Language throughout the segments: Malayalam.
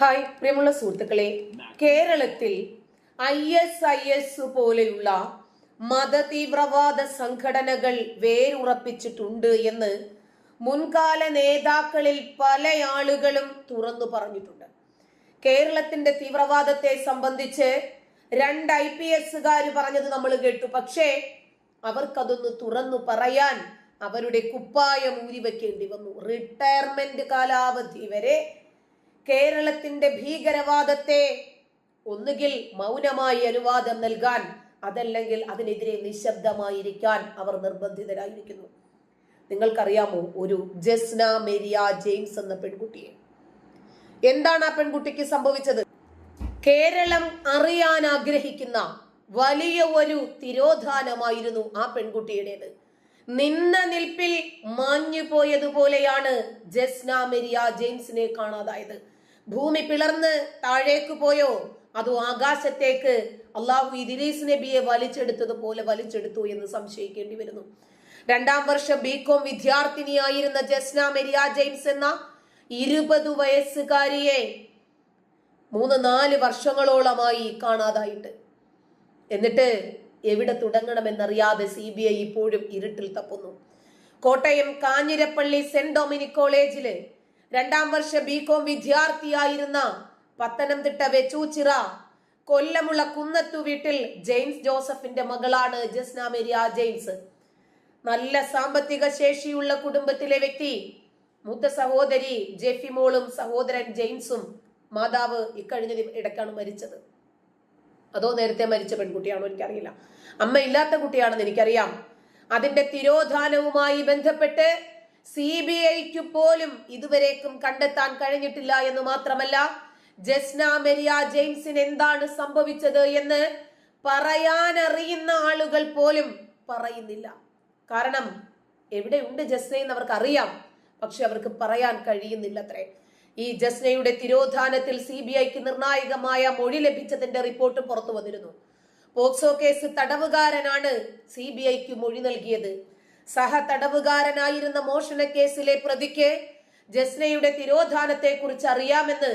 ഹായ് പ്രിയമുള്ള സുഹൃത്തുക്കളെ. കേരളത്തിൽ ഐ എസ് ഐ എസ് പോലെയുള്ള മതതീവ്രവാദ സംഘടനകൾ വേരുറപ്പിച്ചിട്ടുണ്ട് എന്ന് മുൻകാല നേതാക്കളിൽ പല ആളുകളും തുറന്നു പറഞ്ഞിട്ടുണ്ട്. കേരളത്തിന്റെ തീവ്രവാദത്തെ സംബന്ധിച്ച് രണ്ട് ഐ പി എസുകാർ പറഞ്ഞത് നമ്മൾ കേട്ടു. പക്ഷേ അവർക്കതൊന്ന് തുറന്നു പറയാൻ അവരുടെ കുപ്പായം ഊരി വെക്കേണ്ടി വന്നു. റിട്ടയർമെന്റ് കാലാവധി വരെ കേരളത്തിന്റെ ഭീകരവാദത്തെ ഒന്നുകിൽ മൗനമായി അനുവാദം നൽകാൻ അതല്ലെങ്കിൽ അതിനെതിരെ നിശബ്ദമായിരിക്കാൻ അവർ നിർബന്ധിതരായിരിക്കുന്നു. നിങ്ങൾക്കറിയാമോ ഒരു ജസ്ന മേരിയ ജെയിംസ് എന്ന പെൺകുട്ടിയെ? എന്താണ് ആ പെൺകുട്ടിക്ക് സംഭവിച്ചത്? കേരളം അറിയാൻ ആഗ്രഹിക്കുന്ന വലിയ ഒരു തിരോധാനമായിരുന്നു ആ പെൺകുട്ടിയുടേത്. നിന്ന നിൽപ്പിൽ മാഞ്ഞു പോയതുപോലെയാണ് ജസ്ന മെരിയ ജെയിംസിനെ കാണാതായത്. ഭൂമി പിളർന്ന് താഴേക്ക് പോയോ? അതോ ആകാശത്തേക്ക്? അള്ളാഹു ഇദ്രീസ് നബിയെ വലിച്ചെടുത്തതുപോലെ വലിച്ചെടുത്തു എന്ന് സംശയിക്കേണ്ടി വരുന്നു. രണ്ടാം വർഷ ബികോം വിദ്യാർത്ഥിനിയായിരുന്ന ജസ്ന മെരിയ ജെയിംസ് എന്ന ഇരുപത് വയസ്സുകാരിയെ മൂന്ന് നാല് വർഷങ്ങളോളമായി കാണാതായിട്ട്. എന്നിട്ട് എവിടെ തുടങ്ങണമെന്നറിയാതെ സി ബി ഐ ഇപ്പോഴും ഇരുട്ടിൽ തപ്പുന്നു. കോട്ടയം കാഞ്ഞിരപ്പള്ളി സെന്റ് ഡൊമിനിക് കോളേജിൽ രണ്ടാം വർഷ ബികോം വിദ്യാർത്ഥിയായിരുന്ന പത്തനംതിട്ട വെച്ചൂച്ചിറ കൊല്ലമുള്ള കുന്നത്തു വീട്ടിൽ ജെയിംസ് ജോസഫിന്റെ മകളാണ് ജസ്ന മെരിയ ജെയിംസ്. നല്ല സാമ്പത്തിക ശേഷിയുള്ള കുടുംബത്തിലെ വ്യക്തി മൂത്ത സഹോദരി ജെഫിമോളും സഹോദരൻ ജെയിംസും മാതാവ് ഇക്കഴിഞ്ഞ ഇടയ്ക്കാണ് മരിച്ചത്. അതോ നേരത്തെ മരിച്ച പെൺകുട്ടിയാണോ എനിക്കറിയില്ല. അമ്മ ഇല്ലാത്ത കുട്ടിയാണെന്ന് എനിക്കറിയാം. അതിന്റെ തിരോധാനവുമായി ബന്ധപ്പെട്ട് സി ബി ഐക്ക് പോലും ഇതുവരേക്കും കണ്ടെത്താൻ കഴിഞ്ഞിട്ടില്ല എന്ന് മാത്രമല്ല ജസ്ന മെരിയ ജെയിംസിന് എന്താണ് സംഭവിച്ചത് എന്ന് പറയാനറിയുന്ന ആളുകൾ പോലും പറയുന്നില്ല. കാരണം എവിടെയുണ്ട് ജസ്ന എന്ന് അവർക്ക് അറിയാം പക്ഷെ അവർക്ക് പറയാൻ കഴിയുന്നില്ല അത്രേ ഈ ജസ്നയുടെ തിരോധാനത്തിൽ സി ബി ഐക്ക് നിർണായകമായ മൊഴി ലഭിച്ചതിന്റെ റിപ്പോർട്ട് പുറത്തു വന്നിരുന്നു. പോക്സോ കേസ് തടവുകാരനാണ് സി ബി ഐക്ക് മൊഴി നൽകിയത്. സഹ തടവുകാരനായിരുന്ന മോഷണ കേസിലെ പ്രതിക്ക് ജസ്നയുടെ തിരോധാനത്തെ കുറിച്ച് അറിയാമെന്ന്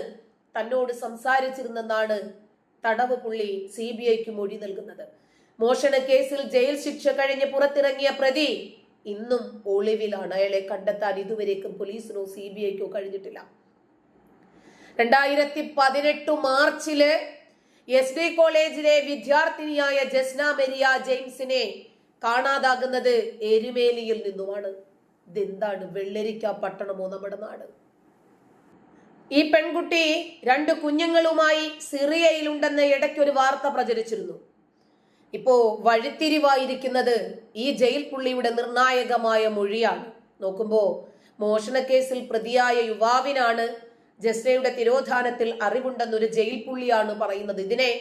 തന്നോട് സംസാരിച്ചിരുന്നെന്നാണ് തടവ് പുള്ളി സി ബി ഐക്ക് മൊഴി നൽകുന്നത്. മോഷണ കേസിൽ ജയിൽ ശിക്ഷ കഴിഞ്ഞ് പുറത്തിറങ്ങിയ പ്രതി ഇന്നും ഒളിവിലാണ്. അയാളെ കണ്ടെത്താൻ ഇതുവരേക്കും പോലീസിനോ സി ബി ഐക്കോ കഴിഞ്ഞിട്ടില്ല. രണ്ടായിരത്തി പതിനെട്ട് മാർച്ചിൽ എസ് ഡി കോളേജിലെ വിദ്യാർത്ഥിനിയായ ജസ്ന മെരിയ ജെയിംസിനെ കാണാതാകുന്നത് എരുമേലിയിൽ നിന്നുമാണ്. ഇതെന്താണ്? വെള്ളരിക്ക പട്ടണമോ നമ്മുടെ നാട്? ഈ പെൺകുട്ടി രണ്ട് കുഞ്ഞുങ്ങളുമായി സിറിയയിൽ സിറിയയിലുണ്ടെന്ന് ഇടയ്ക്കൊരു വാർത്ത പ്രചരിച്ചിരുന്നു. ഇപ്പോ വഴിത്തിരിവായിരിക്കുന്നത് ഈ ജയിൽ പുള്ളിയുടെ നിർണായകമായ മൊഴിയാണ്. നോക്കുമ്പോ മോഷണക്കേസിൽ പ്രതിയായ യുവാവിനാണ് ജസ്നയുടെ തിരോധാനത്തിൽ അറിവുണ്ടെന്നൊരു ജയിൽ പുള്ളിയാണ് പറയുന്നത്. ഇതിനെ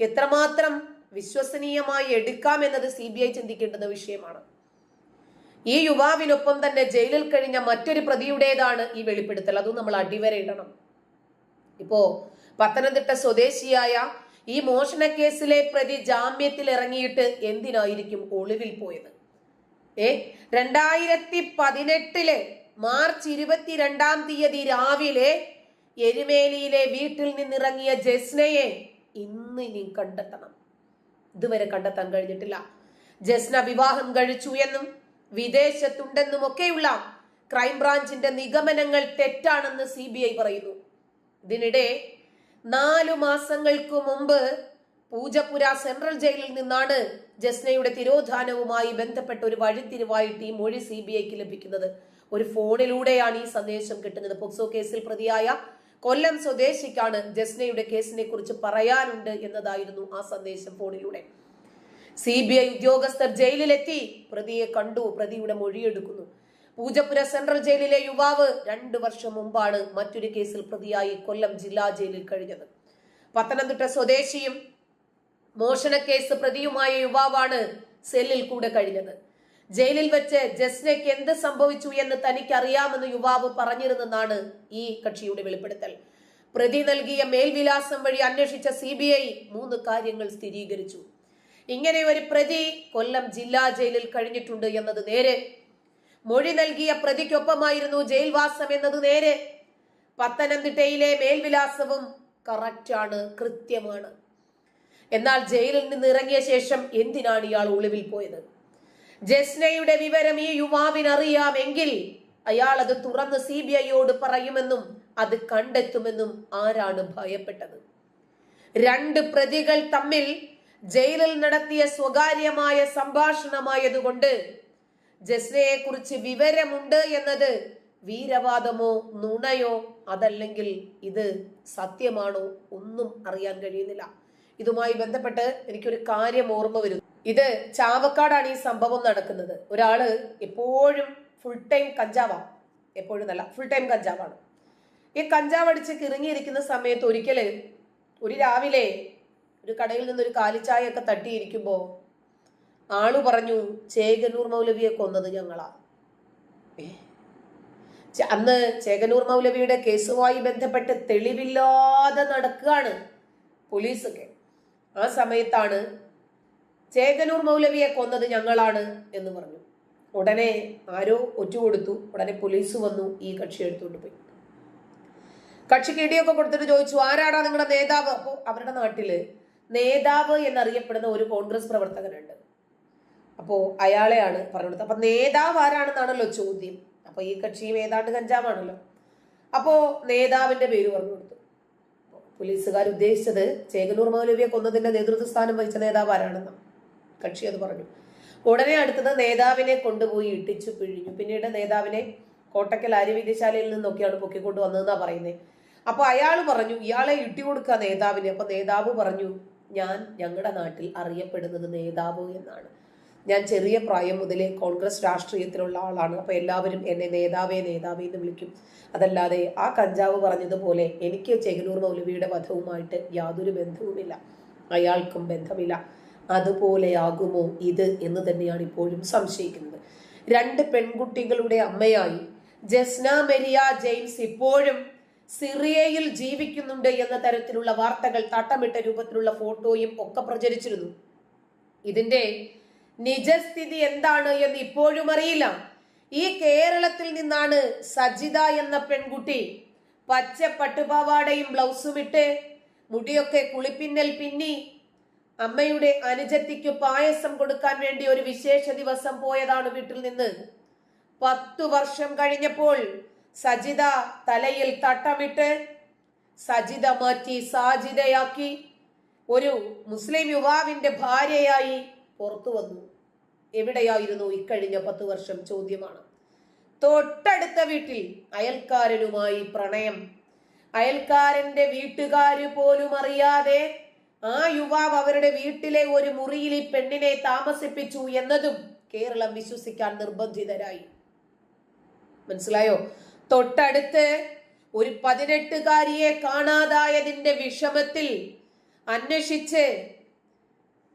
എത്രമാത്രം വിശ്വസനീയമായി എടുക്കാം എന്നത് സി ബി ഐ ചിന്തിക്കേണ്ടുന്ന വിഷയമാണ്. ഈ യുവാവിനൊപ്പം തന്നെ ജയിലിൽ കഴിഞ്ഞ മറ്റൊരു പ്രതിയുടേതാണ് ഈ വെളിപ്പെടുത്തൽ. അതും നമ്മൾ അടിവരയിടണം ഇപ്പോ പത്തനംതിട്ട സ്വദേശിയായ ഈ മോഷണ കേസിലെ പ്രതി ജാമ്യത്തിൽ ഇറങ്ങിയിട്ട് എന്തിനായിരിക്കും ഒളിവിൽ പോയത്? ഏ രണ്ടായിരത്തി പതിനെട്ടിലെ മാർച്ച് ഇരുപത്തിരണ്ടാം തീയതി രാവിലെ എരുമേലിയിലെ വീട്ടിൽ നിന്നിറങ്ങിയ ജസ്നയെ ഇന്ന് ഇനി കണ്ടെത്തണം. ഇതുവരെ കണ്ടെത്താൻ കഴിഞ്ഞിട്ടില്ല. ജസ്ന വിവാഹം കഴിച്ചു എന്നും വിദേശത്തുണ്ടെന്നും ഒക്കെയുള്ള ക്രൈംബ്രാഞ്ചിന്റെ നിഗമനങ്ങൾ തെറ്റാണെന്ന് സി ബി ഐ പറയുന്നു. ഇതിനിടെ നാലു മാസങ്ങൾക്ക് മുമ്പ് പൂജപ്പുര സെൻട്രൽ ജയിലിൽ നിന്നാണ് ജസ്നയുടെ തിരോധാനവുമായി ബന്ധപ്പെട്ട ഒരു വഴിത്തിരിവായിട്ട് ഈ മൊഴി സി ബി ഐക്ക് ലഭിക്കുന്നത്. ഒരു ഫോണിലൂടെയാണ് ഈ സന്ദേശം കിട്ടുന്നത്. പോക്സോ കേസിൽ പ്രതിയായ കൊല്ലം സ്വദേശിക്കാണ് ജസ്നയുടെ കേസിനെ കുറിച്ച് പറയാനുണ്ട് എന്നതായിരുന്നു ആ സന്ദേശം ഫോണിലൂടെ. സി ബി ഐ ഉദ്യോഗസ്ഥർ ജയിലിലെത്തി. പ്രതിയെ കണ്ടു. പ്രതിയുടെ മൊഴിയെടുക്കുന്നു. പൂജപ്പുര സെൻട്രൽ ജയിലിലെ യുവാവ് രണ്ടു വർഷം മുമ്പാണ് മറ്റൊരു കേസിൽ പ്രതിയായി കൊല്ലം ജില്ലാ ജയിലിൽ കഴിഞ്ഞത്. പത്തനംതിട്ട സ്വദേശിയും മോഷണക്കേസ് പ്രതിയുമായ യുവാവാണ് സെല്ലിൽ കൂടെ കഴിഞ്ഞത്. ജയിലിൽ വെച്ച് ജസ്നയ്ക്ക് എന്ത് സംഭവിച്ചു എന്ന് തനിക്ക് അറിയാമെന്ന് യുവാവ് പറഞ്ഞിരുന്നെന്നാണ് ഈ കക്ഷിയുടെ വെളിപ്പെടുത്തൽ. പ്രതി നൽകിയ മേൽവിലാസം വഴി അന്വേഷിച്ച സി ബി ഐ മൂന്ന് കാര്യങ്ങൾ സ്ഥിരീകരിച്ചു. ഇങ്ങനെ ഒരു പ്രതി കൊല്ലം ജില്ലാ ജയിലിൽ കഴിഞ്ഞിട്ടുണ്ട് എന്നത് നേരെ. മൊഴി നൽകിയ പ്രതിക്കൊപ്പമായിരുന്നു ജയിൽവാസം എന്നത് നേരെ. പത്തനംതിട്ടയിലെ മേൽവിലാസവും കറക്റ്റാണ് കൃത്യമാണ്. എന്നാൽ ജയിലിൽ നിന്ന് ഇറങ്ങിയ ശേഷം എന്തിനാണ് ഇയാൾ ഒളിവിൽ പോയത്? ജസ്നയുടെ വിവരം ഈ യുവാവിന് അറിയാമെങ്കിൽ അയാൾ അത് തുറന്ന് സി ബി ഐയോട് പറയുമെന്നും അത് കണ്ടെത്തുമെന്നും ആരാണ് ഭയപ്പെട്ടത്? രണ്ട് പ്രതികൾ തമ്മിൽ ജയിലിൽ നടത്തിയ സ്വകാര്യമായ സംഭാഷണമായതുകൊണ്ട് ജസ്നയെ കുറിച്ച് വിവരമുണ്ട് എന്നത് വീരവാദമോ നുണയോ അതല്ലെങ്കിൽ ഇത് സത്യമാണോ ഒന്നും അറിയാൻ കഴിയുന്നില്ല. ഇതുമായി ബന്ധപ്പെട്ട് എനിക്കൊരു കാര്യം ഓർമ്മ വരുന്നു. ഇത് ചാവക്കാടാണ് ഈ സംഭവം നടക്കുന്നത്. ഒരാൾ എപ്പോഴും ഫുൾ ടൈം കഞ്ചാവാണ് എപ്പോഴും അല്ല ഫുൾ ടൈം കഞ്ചാവാണ്. ഈ കഞ്ചാവ് അടിച്ച് കിറങ്ങിയിരിക്കുന്ന സമയത്ത് ഒരിക്കൽ ഒരു രാവിലെ ഒരു കടയിൽ ഒരു കാലിച്ചായ ഒക്കെ തട്ടിയിരിക്കുമ്പോ ആൾ പറഞ്ഞു ചേകനൂർ മൗലവിയെ കൊന്നത് ഞങ്ങളാ. അന്ന് ചേകനൂർ മൗലവിയുടെ കേസുമായി ബന്ധപ്പെട്ട് തെളിവില്ലാതെ നടക്കുകയാണ് പോലീസൊക്കെ. ആ സമയത്താണ് ചേകനൂർ മൗലവിയെ കൊന്നത് ഞങ്ങളാണ് എന്ന് പറഞ്ഞു. ഉടനെ ആരോ ഒറ്റുകൊടുത്തു. ഉടനെ പോലീസ് വന്നു ഈ കക്ഷി എടുത്തുകൊണ്ട് പോയി. കക്ഷിക്ക് ഇടിയൊക്കെ കൊടുത്തിട്ട് ചോദിച്ചു ആരാടാ നിങ്ങളുടെ നേതാവ്? അപ്പോൾ അവരുടെ നാട്ടിൽ നേതാവ് എന്നറിയപ്പെടുന്ന ഒരു കോൺഗ്രസ് പ്രവർത്തകനുണ്ട്. അപ്പോൾ അയാളെയാണ് പറഞ്ഞു കൊടുത്തത് അപ്പൊ നേതാവ് ആരാണെന്നാണല്ലോ ചോദ്യം. അപ്പൊ ഈ കക്ഷിയും ഏതാണ്ട് കഞ്ചാവാണല്ലോ. അപ്പോ നേതാവിന്റെ പേര് പറഞ്ഞു കൊടുത്തു പോലീസുകാർ ഉദ്ദേശിച്ചത് ചേകനൂർ മൗലവിയെ കൊന്നതിന്റെ നേതൃത്വ സ്ഥാനം വഹിച്ച നേതാവ് ആരാണെന്നാണ്. കക്ഷി അത് പറഞ്ഞു. ഉടനെ അടുത്തത് നേതാവിനെ കൊണ്ടുപോയി ഇട്ടിച്ചു പിഴിഞ്ഞു. പിന്നീട് നേതാവിനെ കോട്ടക്കൽ ആര്യവൈദ്യശാലയിൽ നിന്നൊക്കെയാണ് പൊക്കിക്കൊണ്ട് വന്നതെന്നാ പറയുന്നത് അപ്പോൾ അയാൾ പറഞ്ഞു ഇയാളെ ഇട്ടി കൊടുക്കുക നേതാവിന്. അപ്പോൾ നേതാവ് പറഞ്ഞു ഞാൻ ഞങ്ങളുടെ നാട്ടിൽ അറിയപ്പെടുന്നത് നേതാവ് എന്നാണ്. ഞാൻ ചെറിയ പ്രായം മുതലേ കോൺഗ്രസ് രാഷ്ട്രീയത്തിലുള്ള ആളാണ്. അപ്പോൾ എല്ലാവരും എന്നെ നേതാവേ നേതാവേ എന്ന് വിളിക്കും. അതല്ലാതെ ആ കഞ്ചാവ് പറഞ്ഞതുപോലെ എനിക്ക് ചെകനൂർ മൗലവിയുടെ വധവുമായിട്ട് യാതൊരു ബന്ധവുമില്ല. അയാൾക്കും ബന്ധമില്ല. അതുപോലെയാകുമോ ഇത് എന്ന് തന്നെയാണ് ഇപ്പോഴും സംശയിക്കുന്നത്. രണ്ട് പെൺകുട്ടികളുടെ അമ്മയായി ജസ്ന മെരിയ ജെയിംസ് ഇപ്പോഴും സിറിയയിൽ ജീവിക്കുന്നുണ്ട് എന്ന തരത്തിലുള്ള വാർത്തകൾ തട്ടമിട്ട രൂപത്തിലുള്ള ഫോട്ടോയും ഒക്കെ പ്രചരിച്ചിരുന്നു. ഇതിന്റെ നിജസ്ഥിതി എന്താണ് എന്ന് ഇപ്പോഴും അറിയില്ല. ഈ കേരളത്തിൽ നിന്നാണ് സജിത എന്ന പെൺകുട്ടി പച്ച പട്ടുപാവാടയും ബ്ലൗസും ഇട്ട് മുടിയൊക്കെ കുളിപ്പിന്നൽ പിന്നി അമ്മയുടെ അനുജത്തിക്ക് പായസം കൊടുക്കാൻ വേണ്ടി ഒരു വിശേഷ ദിവസം പോയതാണ് വീട്ടിൽ നിന്ന്. പത്തു വർഷം കഴിഞ്ഞപ്പോൾ സജിത തലയിൽ തട്ടമിട്ട് സജിത മാറ്റി സാജിതയാക്കി ഒരു മുസ്ലിം യുവാവിന്റെ ഭാര്യയായി പുറത്തു വന്നു. എവിടെയായിരുന്നു ഇക്കഴിഞ്ഞ പത്തു വർഷം ചോദ്യമാണ്. തൊട്ടടുത്ത വീട്ടിൽ അയൽക്കാരനുമായി പ്രണയം. അയൽക്കാരന്റെ വീട്ടുകാര് പോലും അറിയാതെ ആ യുവാവ് അവരുടെ വീട്ടിലെ ഒരു മുറിയിൽ ഈ പെണ്ണിനെ താമസിപ്പിച്ചു എന്നതും കേരളം വിശ്വസിക്കാൻ നിർബന്ധിതരായി. മനസ്സിലായോ? തൊട്ടടുത്ത് ഒരു പതിനെട്ടുകാരിയെ കാണാതായതിന്റെ വിഷമത്തിൽ അന്വേഷിച്ച്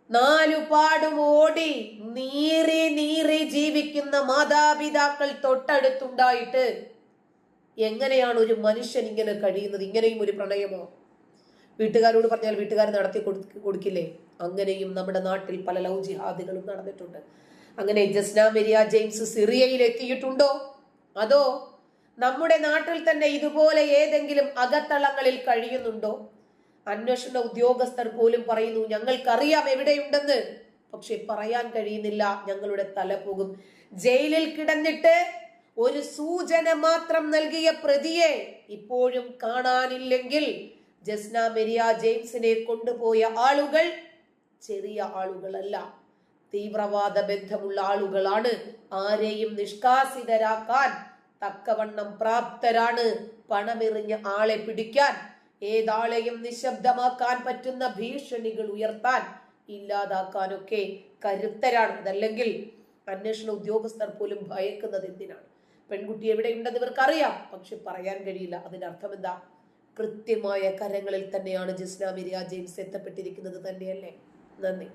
നാലുപാടും ഓടി നീറി നീറി ജീവിക്കുന്ന മാതാപിതാക്കൾ തൊട്ടടുത്തുണ്ടായിട്ട് എങ്ങനെയാണ് ഒരു മനുഷ്യൻ ഇങ്ങനെ കഴിയുന്നത്? ഇങ്ങനെയും ഒരു പ്രണയമോ? വീട്ടുകാരോട് പറഞ്ഞാൽ വീട്ടുകാർ നടത്തി കൊടു- കൊടുക്കില്ലേ? അങ്ങനെയും നമ്മുടെ നാട്ടിൽ പല ലവ് ജിഹാദികളും നടന്നിട്ടുണ്ട്. അങ്ങനെ ജസ്ന മെരിയ ജെയിംസ് സിറിയയിൽ എത്തിയിട്ടുണ്ടോ? അതോ നമ്മുടെ നാട്ടിൽ തന്നെ ഇതുപോലെ ഏതെങ്കിലും അകത്തളങ്ങളിൽ കഴിയുന്നുണ്ടോ? അന്വേഷണ ഉദ്യോഗസ്ഥർ പോലും പറയുന്നു ഞങ്ങൾക്കറിയാം എവിടെയുണ്ടെന്ന്. പക്ഷെ പറയാൻ കഴിയുന്നില്ല ഞങ്ങളുടെ തല പോകും. ജയിലിൽ കിടന്നിട്ട് ഒരു സൂചന മാത്രം നൽകിയ പ്രതിയെ ഇപ്പോഴും കാണാനില്ലെങ്കിൽ ജസ്ന മെരിയ ജെയിംസിനെ കൊണ്ടുപോയ ആളുകൾ ചെറിയ ആളുകളല്ല. തീവ്രവാദ ബന്ധമുള്ള ആളുകളാണ്. ആരെയും നിഷ്കാസിതരാക്കാൻ തക്കവണ്ണം പ്രാപ്തരാണ്. പണമെറിഞ്ഞ ആളെ പിടിക്കാൻ ഏതാളെയും നിശബ്ദമാക്കാൻ പറ്റുന്ന ഭീഷണികൾ ഉയർത്താൻ ഇല്ലാതാക്കാനൊക്കെ കരുത്തരാണ് അതല്ലെങ്കിൽ അന്വേഷണ ഉദ്യോഗസ്ഥർ പോലും ഭയക്കുന്നത് എന്തിനാണ്? പെൺകുട്ടി എവിടെയുണ്ടെന്ന് ഇവർക്കറിയാം. പക്ഷെ പറയാൻ കഴിയില്ല. അതിന്റെ അർത്ഥം എന്താ? കൃത്യമായ കരങ്ങളിൽ തന്നെയാണ് ജിസ്ന മിരിയ ജെയിംസ് എത്തപ്പെട്ടിരിക്കുന്നത് തന്നെയല്ലേ? നന്ദി.